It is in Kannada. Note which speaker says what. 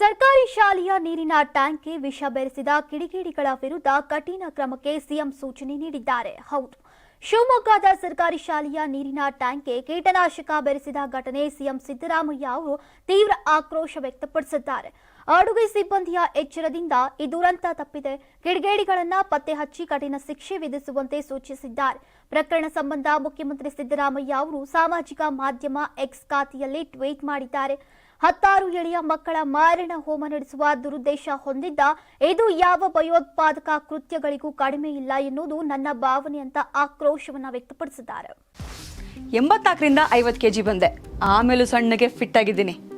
Speaker 1: ಸರ್ಕಾರಿ ಶಾಲೆಯ ನೀರಿನ ಟ್ಯಾಂಕ್ಗೆ ವಿಷ ಬೆರೆಸಿದ ಕಿಡಿಗೇಡಿಗಳ ವಿರುದ್ಧ ಕಠಿಣ ಕ್ರಮಕ್ಕೆ ಸಿಎಂ ಸೂಚನೆ ನೀಡಿದ್ದಾರೆ. ಹೌದು, ಶಿವಮೊಗ್ಗದ ಸರ್ಕಾರಿ ಶಾಲೆಯ ನೀರಿನ ಟ್ಯಾಂಕ್ಗೆ ಕೀಟನಾಶಕ ಬೆರೆಸಿದ ಘಟನೆ ಸಿಎಂ ಸಿದ್ದರಾಮಯ್ಯ ಅವರು ತೀವ್ರ ಆಕ್ರೋಶ ವ್ಯಕ್ತಪಡಿಸಿದ್ದಾರೆ. ಅಡುಗೆ ಸಿಬ್ಬಂದಿಯ ಎಚ್ಚರದಿಂದ ಈ ದುರಂತ ತಪ್ಪಿದೆ. ಕಿಡಿಗೇಡಿಗಳನ್ನ ಪತ್ತೆ ಹಚ್ಚಿ ಕಠಿಣ ಶಿಕ್ಷೆ ವಿಧಿಸುವಂತೆ ಸೂಚಿಸಿದ್ದಾರೆ. ಪ್ರಕರಣ ಸಂಬಂಧ ಮುಖ್ಯಮಂತ್ರಿ ಸಿದ್ದರಾಮಯ್ಯ ಅವರು ಸಾಮಾಜಿಕ ಮಾಧ್ಯಮ ಎಕ್ಸ್ ಖಾತೆಯಲ್ಲಿ ಟ್ವೀಟ್ ಮಾಡಿದ್ದಾರೆ. ಹತ್ತಾರು ಎಳೆಯ ಮಕ್ಕಳ ಮಾರಣ ಹೋಮ ನಡೆಸುವ ದುರುದ್ದೇಶ ಹೊಂದಿದ್ದ ಇದು ಯಾವ ಭಯೋತ್ಪಾದಕ ಕೃತ್ಯಗಳಿಗೂ ಕಡಿಮೆ ಇಲ್ಲ ಎನ್ನುವುದು ನನ್ನ ಭಾವನೆ ಅಂತ ಆಕ್ರೋಶವನ್ನ ವ್ಯಕ್ತಪಡಿಸಿದ್ದಾರೆ.
Speaker 2: ಎಂಬತ್ನಾಲ್ಕರಿಂದ ಐವತ್ತು ಕೆ ಜಿ ಬಂದೆ. ಆಮೇಲೂ ಸಣ್ಣಗೆ ಫಿಟ್ ಆಗಿದ್ದೀನಿ.